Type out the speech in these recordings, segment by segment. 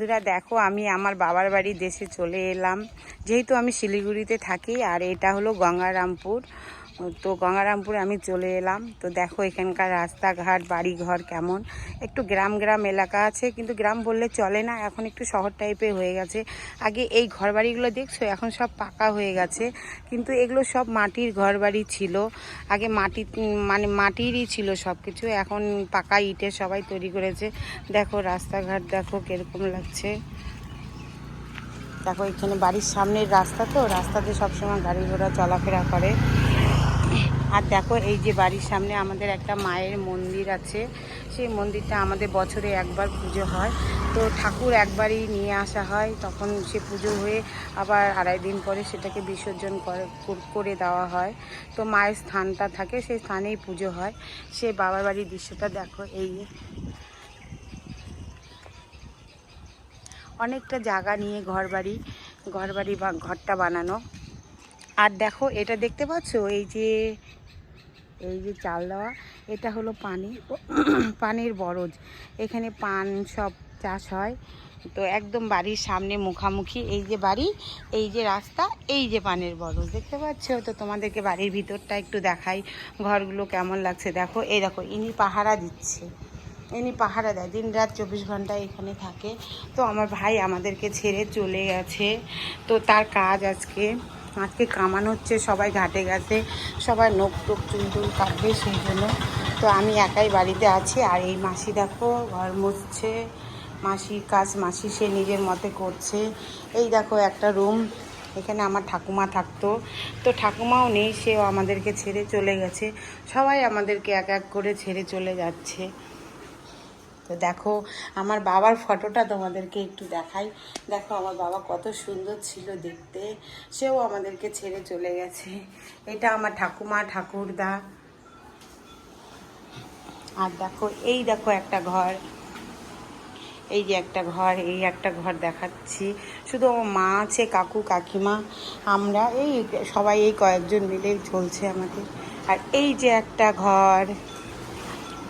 বন্ধুরা, দেখো আমি আমার বাবার বাড়ি দেশে চলে এলাম। যেহেতু আমি শিলিগুড়িতে থাকি, আর এটা হলো গঙ্গারামপুর। তো গঙ্গারামপুরে আমি চলে এলাম। তো দেখো এখানকার রাস্তাঘাট, বাড়িঘর কেমন। একটু গ্রাম গ্রাম এলাকা আছে, কিন্তু গ্রাম বললে চলে না। এখন একটু শহর টাইপের হয়ে গেছে। আগে এই ঘর বাড়িগুলো দেখছ? এখন সব পাকা হয়ে গেছে। কিন্তু এগুলো সব মাটির ঘর বাড়ি ছিল। আগে মাটি মানে মাটিরই ছিল সব কিছু এখন পাকা ইটে সবাই তৈরি করেছে। দেখো রাস্তাঘাট, দেখো কীরকম লাগছে। দেখো এখানে বাড়ির সামনের রাস্তা তো। রাস্তাতে সবসময় গাড়ি ঘোড়া চলাফেরা করে। আর দেখো, এই যে বাড়ির সামনে আমাদের একটা মায়ের মন্দির আছে। সেই মন্দিরটা আমাদের বছরে একবার পুজো হয়। তো ঠাকুর একবারই নিয়ে আসা হয়। তখন সে পুজো হয়ে আবার আড়াই দিন পরে সেটাকে বিসর্জন করে দেওয়া হয়। তো মায়ের স্থানটা থাকে, সেই স্থানেই পুজো হয়। সে বাবার বাড়ির দৃশ্যটা দেখো, এই অনেকটা জায়গা নিয়ে ঘর বাড়ি ঘর বাড়ি বা ঘরটা বানানো। আর দেখো, এটা দেখতে পাচ্ছো? এই যে এই যে চাল দেওয়া, এটা হলো পানি পানির বরজ। এখানে পান সব চাষ হয়। তো একদম বাড়ির সামনে মুখামুখি, এই যে বাড়ি, এই যে রাস্তা, এই যে পানের বরজ। দেখতে পাচ্ছ? তো তোমাদেরকে বাড়ির ভিতরটা একটু দেখাই। ঘরগুলো কেমন লাগছে দেখো। এই দেখো, ইনি পাহারা দিচ্ছে। ইনি পাহারা দেয়। দিন রাত চব্বিশ ঘণ্টা এখানে থাকে। তো আমার ভাই আমাদেরকে ছেড়ে চলে গেছে। তো তার কাজ আজকে আজকে কামান হচ্ছে, সবাই ঘাটে গেছে সবাই নোক টোক চুল টুল কাটবে সেই জন্য। তো আমি একাই বাড়িতে আছি, আর এই মাসি দেখো, ঘর মুছছে, মাসির কাজ মাসি সে নিজের মতে করছে। এই দেখো একটা রুম, এখানে আমার ঠাকুমা থাকতো। তো ঠাকুমাও নেই, সেও আমাদেরকে ছেড়ে চলে গেছে। সবাই আমাদেরকে এক এক করে ছেড়ে চলে যাচ্ছে। তো দেখো, আমার বাবার ফটোটা তোমাদেরকে একটু দেখাই। দেখো, আমার বাবা কত সুন্দর ছিল দেখতে। সেও আমাদেরকে ছেড়ে চলে গেছে। এটা আমার ঠাকুমা, ঠাকুরদা। আর দেখো, এই দেখো একটা ঘর। এই যে একটা ঘর, এই একটা ঘর দেখাচ্ছি। শুধু আমার মা আছে, কাকু, কাকিমা, আমরা, এই সবাই, এই কয়েকজন মিলেই চলছে আমাদের। আর এই যে একটা ঘর।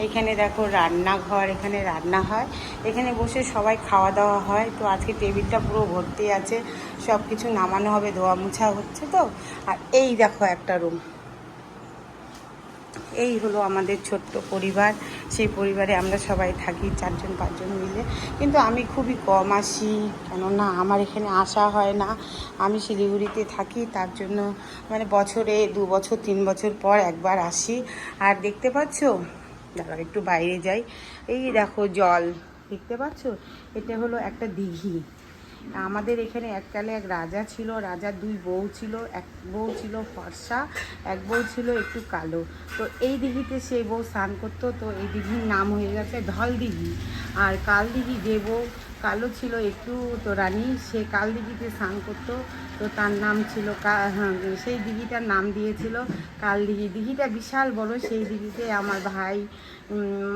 এখানে দেখো রান্নাঘর, এখানে রান্না হয়। এখানে বসে সবাই খাওয়া দাওয়া হয়। তো আজকে টেবিলটা পুরো ভর্তি আছে। সব কিছু নামানো হবে, ধোয়া মোছা হচ্ছে তো। আর এই দেখো একটা রুম। এই হলো আমাদের ছোট্ট পরিবার। সেই পরিবারে আমরা সবাই থাকি, চারজন, পাঁচজন মিলে। কিন্তু আমি খুবই কম আসি, কেননা আমার এখানে আসা হয় না। আমি শিলিগুড়িতে থাকি, তার জন্য মানে বছরে দু বছর, তিন বছর পর একবার আসি। আর দেখতে পাচ্ছ? দাঁড়াও, একটু বাইরে যাই। এই দেখো জল, দেখতে পাচ্ছ? এটা হলো একটা দিঘি। আমাদের এখানে এককালে এক রাজা ছিল, রাজার দুই বউ ছিল, এক বউ ছিল ফর্সা, এক বউ ছিল একটু কালো। তো এই দিঘিতে সে বউ স্নান করতো, তো এই দিঘির নাম হয়ে গেছে ধল দিঘি আর কাল দিঘি যে বউ কালো ছিল একটু তো রানী সে কাল দিঘিতে স্নান করতো। তো তার নাম ছিল হ্যাঁ, সেই দিঘিটার নাম দিয়েছিল কাল দিঘি। দিঘিটা বিশাল বড় সেই দিঘিতে আমার ভাই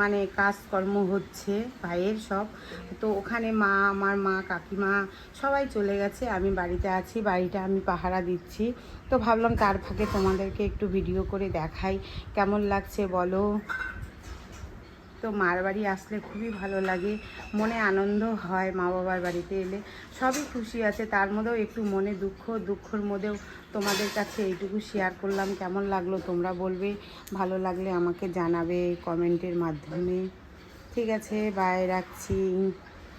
মানে কাজকর্ম হচ্ছে ভাইয়ের সব। তো ওখানে মা আমার মা কাকিমা সবাই চলে গেছে আমি বাড়িতে আছি বাড়িটা আমি পাহারা দিচ্ছি। তো ভাবলাম তার ফাঁকে তোমাদেরকে একটু ভিডিও করে দেখাই কেমন লাগছে বলো? তো মার বাড়ি আসলে খুবই ভালো লাগে। মনে আনন্দ হয় মা বাবার বাড়িতে এলে। সবই খুশি আছে, তার মধ্যেও একটু মনে দুঃখ, দুঃখর মধ্যেও তোমাদের কাছে এইটুকু শেয়ার করলাম। কেমন লাগল তোমরা বলবে? ভালো লাগলে আমাকে জানাবে কমেন্টের মাধ্যমে। ঠিক আছে বাই রাখছি।